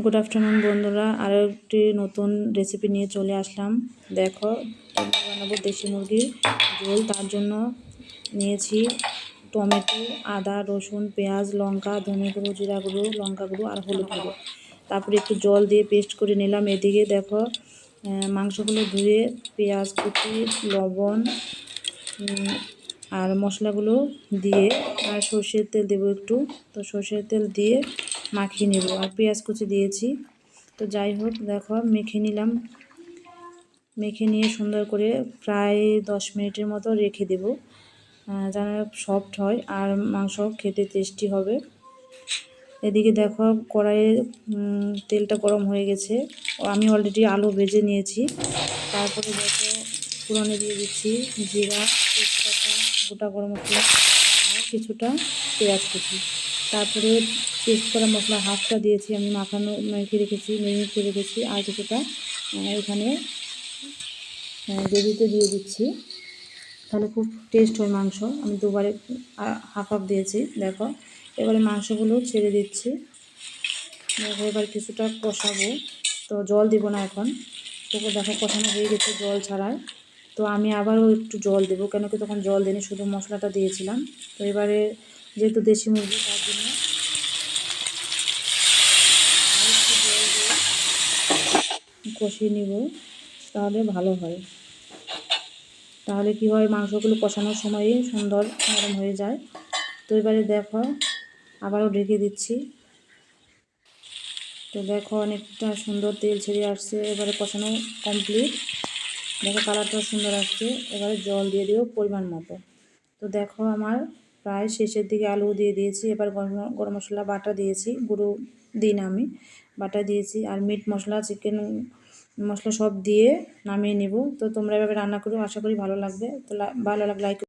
Good afternoon বন্ধুরা। আরও একটি নতুন রেসিপি নিয়ে চলে আসলাম। দেখো বানাবো দেশি মুরগির ঝোল। তার জন্য নিয়েছি টমেটো, আদা, রসুন, পেঁয়াজ, লঙ্কা, ধনে গুঁড়ো, জিরা গুঁড়ো, লঙ্কা গুঁড়ো আর হলুদ গুঁড়ো। তারপরে একটু জল দিয়ে পেস্ট করে নিলাম। এদিকে দেখো মাংসগুলো ধুয়ে পেঁয়াজ কুচি, লবণ আর মশলাগুলো দিয়ে, আর সর্ষের তেল দেবো একটু। তো সর্ষের তেল দিয়ে মাখিয়ে নেব আর পেঁয়াজ কুচি দিয়েছি। তো যাই হোক, দেখো, মেখে নিলাম। মেখে নিয়ে সুন্দর করে প্রায় দশ মিনিটের মতো রেখে দেব। যেন সফট হয় আর মাংস খেতে টেস্টি হবে। এদিকে দেখো, কড়াইয়ে তেলটা গরম হয়ে গেছে। আমি অলরেডি আলু ভেজে নিয়েছি। তারপরে দেখো পুরনে দিয়ে দিচ্ছি জিরা, তেজপাতা, গোটা গরম মশলা আর কিছুটা পেঁয়াজ কুচি। তারপরে পেস্ট করা মশলা হাফটা দিয়েছি, আমি মাখানো, মেখে রেখেছি করে রেখেছি, আর কিছুটা এখানে গ্রেভিতে দিয়ে দিচ্ছি। তাহলে খুব টেস্ট হয় মাংস। আমি দুবারে হাফ হাফ দিয়েছি, দেখো। এবারে মাংসগুলো ছেড়ে দিচ্ছি। দেখো, এবার কিছুটা কষাবো। তো জল দিব না এখন। তো দেখো, কষানো হয়ে গেছে জল ছাড়ায় তো আমি আবারও একটু জল দেবো, কেন কি তখন জল দিইনি, শুধু মশলাটা দিয়েছিলাম। তো এবারে যেহেতু দেশি মুরগি, তার জন্য আরেকটু জল দিয়ে কষিয়ে নিব, তাহলে ভালো হয়। তাহলে কি হয়, মাংসগুলো কষানোর সময়ই সুন্দর নরম হয়ে যায়। তো এবারে দেখো, আবারও ঢেকে দিচ্ছি। তো দেখো, অনেকটা সুন্দর তেল ছেড়ে আসছে, এবারে কষানো কমপ্লিট দেখো, কালারটা সুন্দর আসছে, এবারে জল দিয়ে দিও পরিমাণ মতো। তো দেখো, আমার প্রায় শেষের দিকে আলু দিয়ে দিয়েছি, এবার গরম গরম মশলা বাটা দিয়েছি, গুঁড়ো দিন আমি। বাটা দিয়েছি, আর মিট মশলা চিকেন মশলা সব দিয়ে নামিয়ে নেব। তো তোমরা এভাবে রান্না করো, আশা করি ভালো লাগবে। তো ভালো লাগলে লাইক